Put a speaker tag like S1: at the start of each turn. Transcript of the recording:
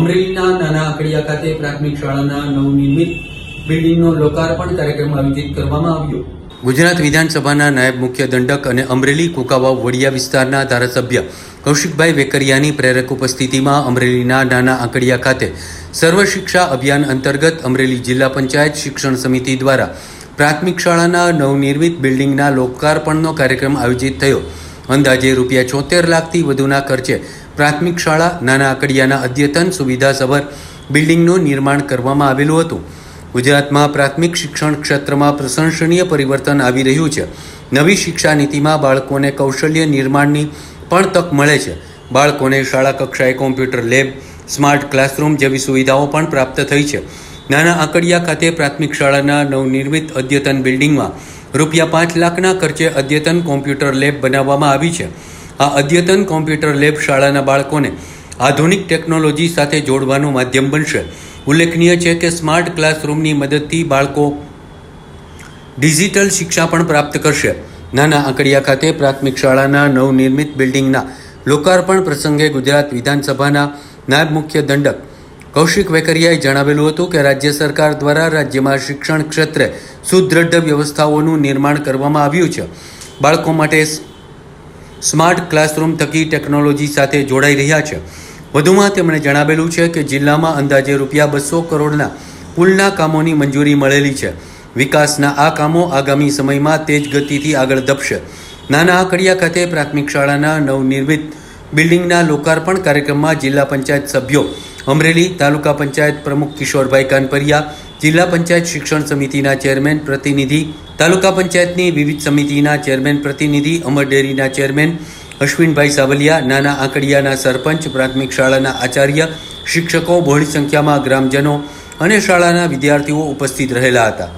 S1: અમરેલીના નાના આંકડિયા ખાતે પ્રાથમિક શાળાના નવનિર્મિત બિલ્ડિંગનો લોકાર્પણ કાર્યક્રમ આયોજિત કરવામાં આવ્યો. ગુજરાત વિધાનસભાના નાયબ મુખ્ય દંડક અને અમરેલી કુકાવાવ વડિયા વિસ્તારના ધારાસભ્ય કૌશિકભાઈ વેકરિયાની પ્રેરક ઉપસ્થિતિમાં અમરેલીના નાના આંકડિયા ખાતે સર્વ શિક્ષા અભિયાન અંતર્ગત અમરેલી જિલ્લા પંચાયત શિક્ષણ સમિતિ દ્વારા પ્રાથમિક શાળાના નવનિર્મિત બિલ્ડિંગના લોકાર્પણનો કાર્યક્રમ આયોજિત થયો. અંદાજે રૂપિયા છોતેર લાખથી વધુના ખર્ચે પ્રાથમિક શાળા, નાના આકડિયાના અદ્યતન સુવિધાસભર બિલ્ડિંગનું નિર્માણ કરવામાં આવેલું હતું. ગુજરાતમાં પ્રાથમિક શિક્ષણ ક્ષેત્રમાં પ્રશંસનીય પરિવર્તન આવી રહ્યું છે. નવી શિક્ષા નીતિમાં બાળકોને કૌશલ્ય નિર્માણની પણ તક મળે છે. બાળકોને શાળા કક્ષાએ કોમ્પ્યુટર લેબ, સ્માર્ટ ક્લાસરૂમ જેવી સુવિધાઓ પણ પ્રાપ્ત થઈ છે. નાના આંકડિયા ખાતે પ્રાથમિક શાળાના નવનિર્મિત અદ્યતન બિલ્ડિંગમાં રૂપિયા પાંચ લાખના ખર્ચે અદ્યતન કોમ્પ્યુટર લેબ બનાવવામાં આવી છે. આ અદ્યતન કોમ્પ્યુટર લેબ શાળાના બાળકોને આધુનિક ટેકનોલોજી સાથે જોડવાનું માધ્યમ બનશે. ઉલ્લેખનીય છે કે સ્માર્ટ ક્લાસરૂમની મદદથી બાળકો ડિજિટલ શિક્ષા પણ પ્રાપ્ત કરશે. નાના આંકડિયા ખાતે પ્રાથમિક શાળાના નવનિર્મિત બિલ્ડિંગના લોકાર્પણ પ્રસંગે ગુજરાત વિધાનસભાના નાયબ મુખ્ય દંડક કૌશિક વેકરિયાએ જણાવેલું હતું કે રાજ્ય સરકાર દ્વારા રાજ્યમાં શિક્ષણ ક્ષેત્રે સુદૃઢ વ્યવસ્થાઓનું નિર્માણ કરવામાં આવ્યું છે. બાળકો માટે સ્માર્ટ ક્લાસરૂમ થકી ટેકનોલોજી સાથે જોડાઈ રહ્યા છે. વધુમાં તેમણે જણાવેલું છે કે જિલ્લામાં અંદાજે રૂપિયા બસો કરોડના પુલના કામોની મંજૂરી મળેલી છે. વિકાસના આ કામો આગામી સમયમાં તેજ ગતિથી આગળ ધપશે. નાના આકડિયા ખાતે પ્રાથમિક શાળાના નવનિર્મિત બિલ્ડિંગના લોકાર્પણ કાર્યક્રમમાં જિલ્લા પંચાયત સભ્યો અમરેલી તાલુકા પંચાયત પ્રમુખ કિશોરભાઈ કાનપરિયા, જિલ્લા પંચાયત શિક્ષણ સમિતિના ચેરમેન પ્રતિનિધિ, તાલુકા પંચાયતની વિવિધ સમિતિના ચેરમેન પ્રતિનિધિ, અમર ડેરીના ચેરમેન અશ્વિનભાઈ સાવલિયા, નાના આંકડિયાના સરપંચ, પ્રાથમિક શાળાના આચાર્ય, શિક્ષકો, બહોળી સંખ્યામાં ગ્રામજનો અને શાળાના વિદ્યાર્થીઓ ઉપસ્થિત રહેલા હતા.